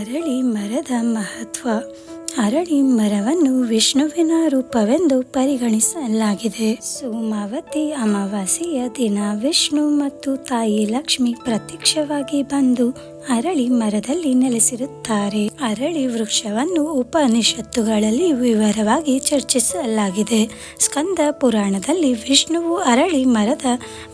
ಅರಳಿ ಮರದ ಮಹತ್ವ. ಅರಳಿ ಮರವನ್ನು ವಿಷ್ಣುವಿನ ರೂಪವೆಂದು ಪರಿಗಣಿಸಲಾಗಿದೆ. ಸೋಮಾವತಿ ಅಮಾವಾಸ್ಯೆಯ ದಿನ ವಿಷ್ಣು ಮತ್ತು ತಾಯಿ ಲಕ್ಷ್ಮಿ ಪ್ರತ್ಯಕ್ಷವಾಗಿ ಬಂದು ಅರಳಿ ಮರದಲ್ಲಿ ನೆಲೆಸಿರುತ್ತಾರೆ. ಅರಳಿ ವೃಕ್ಷವನ್ನು ಉಪನಿಷತ್ತುಗಳಲ್ಲಿ ವಿವರವಾಗಿ ಚರ್ಚಿಸಲಾಗಿದೆ. ಸ್ಕಂದ ಪುರಾಣದಲ್ಲಿ ವಿಷ್ಣುವು ಅರಳಿ ಮರದ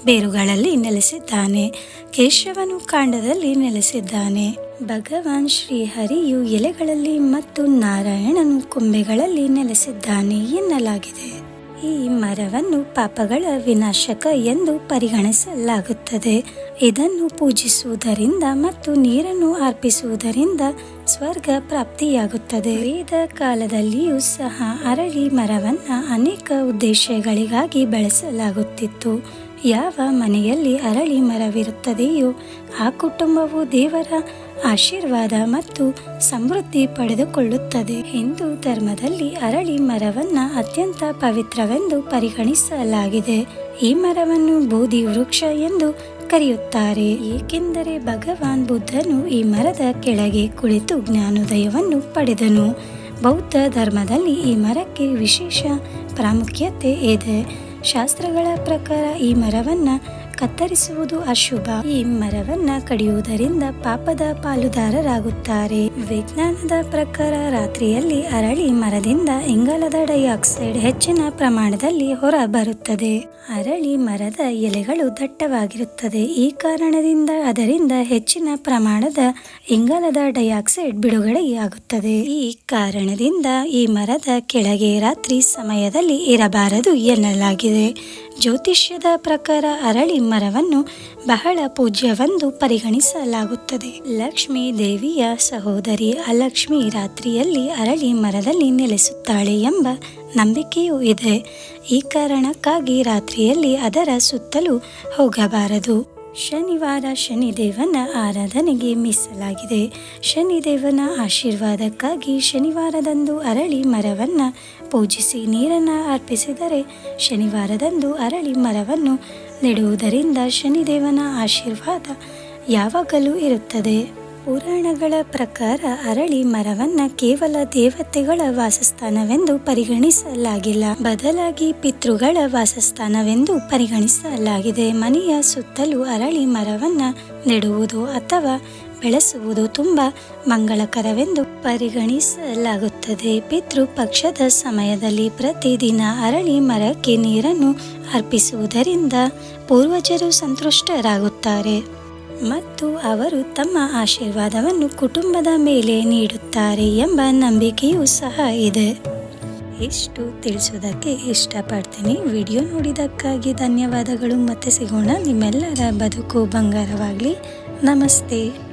ಬೇರುಗಳಲ್ಲಿ ನೆಲೆಸಿದ್ದಾನೆ. ಕೇಶವನು ಕಾಂಡದಲ್ಲಿ ನೆಲೆಸಿದ್ದಾನೆ. ಭಗವಾನ್ ಶ್ರೀಹರಿಯು ಎಲೆಗಳಲ್ಲಿ ಮತ್ತು ನಾರಾಯಣನು ಕೊಂಬೆಗಳಲ್ಲಿ ನೆಲೆಸಿದ್ದಾನೆ ಎನ್ನಲಾಗಿದೆ. ಈ ಮರವನ್ನು ಪಾಪಗಳ ವಿನಾಶಕ ಎಂದು ಪರಿಗಣಿಸಲಾಗುತ್ತದೆ. ಇದನ್ನು ಪೂಜಿಸುವುದರಿಂದ ಮತ್ತು ನೀರನ್ನು ಅರ್ಪಿಸುವುದರಿಂದ ಸ್ವರ್ಗ ಪ್ರಾಪ್ತಿಯಾಗುತ್ತದೆ. ವೇದ ಕಾಲದಲ್ಲಿಯೂ ಸಹ ಅರಳಿ ಮರವನ್ನು ಅನೇಕ ಉದ್ದೇಶಗಳಿಗಾಗಿ ಬೆಳೆಸಲಾಗುತ್ತಿತ್ತು. ಯಾವ ಮನೆಯಲ್ಲಿ ಅರಳಿ ಮರವಿರುತ್ತದೆಯೋ ಆ ಕುಟುಂಬವು ದೇವರ ಆಶೀರ್ವಾದ ಮತ್ತು ಸಮೃದ್ಧಿ ಪಡೆದುಕೊಳ್ಳುತ್ತದೆ. ಹಿಂದೂ ಧರ್ಮದಲ್ಲಿ ಅರಳಿ ಮರವನ್ನು ಅತ್ಯಂತ ಪವಿತ್ರವೆಂದು ಪರಿಗಣಿಸಲಾಗಿದೆ. ಈ ಮರವನ್ನು ಬೂದಿ ವೃಕ್ಷ ಎಂದು ಕರೆಯುತ್ತಾರೆ. ಏಕೆಂದರೆ ಭಗವಾನ್ ಬುದ್ಧನು ಈ ಮರದ ಕೆಳಗೆ ಕುಳಿತು ಜ್ಞಾನೋದಯವನ್ನು ಪಡೆದನು. ಬೌದ್ಧ ಧರ್ಮದಲ್ಲಿ ಈ ಮರಕ್ಕೆ ವಿಶೇಷ ಪ್ರಾಮುಖ್ಯತೆ ಇದೆ. ಶಾಸ್ತ್ರಗಳ ಪ್ರಕಾರ ಈ ಮರವನ್ನ ಕತ್ತರಿಸುವುದು ಅಶುಭ. ಈ ಮರವನ್ನ ಕಡಿಯುವುದರಿಂದ ಪಾಪದ ಪಾಲುದಾರರಾಗುತ್ತಾರೆ. ವಿಜ್ಞಾನದ ಪ್ರಕಾರ ರಾತ್ರಿಯಲ್ಲಿ ಅರಳಿ ಮರದಿಂದ ಇಂಗಾಲದ ಡೈಆಕ್ಸೈಡ್ ಹೆಚ್ಚಿನ ಪ್ರಮಾಣದಲ್ಲಿ ಹೊರ ಬರುತ್ತದೆ ಅರಳಿ ಮರದ ಎಲೆಗಳು ದಟ್ಟವಾಗಿರುತ್ತದೆ. ಈ ಕಾರಣದಿಂದ ಅದರಿಂದ ಹೆಚ್ಚಿನ ಪ್ರಮಾಣದ ಇಂಗಾಲದ ಡೈಆಕ್ಸೈಡ್ ಬಿಡುಗಡೆಯಾಗುತ್ತದೆ. ಈ ಕಾರಣದಿಂದ ಈ ಮರದ ಕೆಳಗೆ ರಾತ್ರಿ ಸಮಯದಲ್ಲಿ ಇರಬಾರದು ಎನ್ನಲಾಗಿದೆ. ಜ್ಯೋತಿಷ್ಯದ ಪ್ರಕಾರ ಅರಳಿ ಮರವನ್ನು ಬಹಳ ಪೂಜ್ಯವೆಂದು ಪರಿಗಣಿಸಲಾಗುತ್ತದೆ. ಲಕ್ಷ್ಮೀ ದೇವಿಯ ಸಹೋದರಿ ಅಲಕ್ಷ್ಮಿ ರಾತ್ರಿಯಲ್ಲಿ ಅರಳಿ ಮರದಲ್ಲಿ ನೆಲೆಸುತ್ತಾಳೆ ಎಂಬ ನಂಬಿಕೆಯೂ ಇದೆ. ಈ ಕಾರಣಕ್ಕಾಗಿ ರಾತ್ರಿಯಲ್ಲಿ ಅದರ ಸುತ್ತಲೂ ಹೋಗಬಾರದು. ಶನಿವಾರ ಶನಿದೇವನ ಆರಾಧನೆಗೆ ಮೀಸಲಾಗಿದೆ. ಶನಿದೇವನ ಆಶೀರ್ವಾದಕ್ಕಾಗಿ ಶನಿವಾರದಂದು ಅರಳಿ ಮರವನ್ನು ಪೂಜಿಸಿ ನೀರನ್ನು ಅರ್ಪಿಸಿದರೆ ಶನಿವಾರದಂದು ಅರಳಿ ಮರವನ್ನು ನೆಡುವುದರಿಂದ ಶನಿದೇವನ ಆಶೀರ್ವಾದ ಯಾವಾಗಲೂ ಇರುತ್ತದೆ. ಪುರಾಣಗಳ ಪ್ರಕಾರ ಅರಳಿ ಮರವನ್ನು ಕೇವಲ ದೇವತೆಗಳ ವಾಸಸ್ಥಾನವೆಂದು ಪರಿಗಣಿಸಲಾಗಿಲ್ಲ. ಬದಲಾಗಿ ಪಿತೃಗಳ ವಾಸಸ್ಥಾನವೆಂದು ಪರಿಗಣಿಸಲಾಗಿದೆ. ಮನೆಯ ಸುತ್ತಲೂ ಅರಳಿ ಮರವನ್ನು ನೆಡುವುದು ಅಥವಾ ಬೆಳೆಸುವುದು ತುಂಬ ಮಂಗಳಕರವೆಂದು ಪರಿಗಣಿಸಲಾಗುತ್ತದೆ. ಪಿತೃ ಪಕ್ಷದ ಸಮಯದಲ್ಲಿ ಪ್ರತಿದಿನ ಅರಳಿ ಮರಕ್ಕೆ ನೀರನ್ನು ಅರ್ಪಿಸುವುದರಿಂದ ಪೂರ್ವಜರು ಸಂತುಷ್ಟರಾಗುತ್ತಾರೆ. ಮತ್ತು ಅವರು ತಮ್ಮ ಆಶೀರ್ವಾದವನ್ನು ಕುಟುಂಬದ ಮೇಲೆ ನೀಡುತ್ತಾರೆ ಎಂಬ ನಂಬಿಕೆಯೂ ಸಹ ಇದೆ. ಇಷ್ಟು ತಿಳಿಸೋದಕ್ಕೆ ಇಷ್ಟಪಡ್ತೀನಿ. ವಿಡಿಯೋ ನೋಡಿದ್ದಕ್ಕಾಗಿ ಧನ್ಯವಾದಗಳು. ಮತ್ತೆ ಸಿಗೋಣ. ನಿಮ್ಮೆಲ್ಲರ ಬದುಕು ಬಂಗಾರವಾಗಲಿ. ನಮಸ್ತೆ.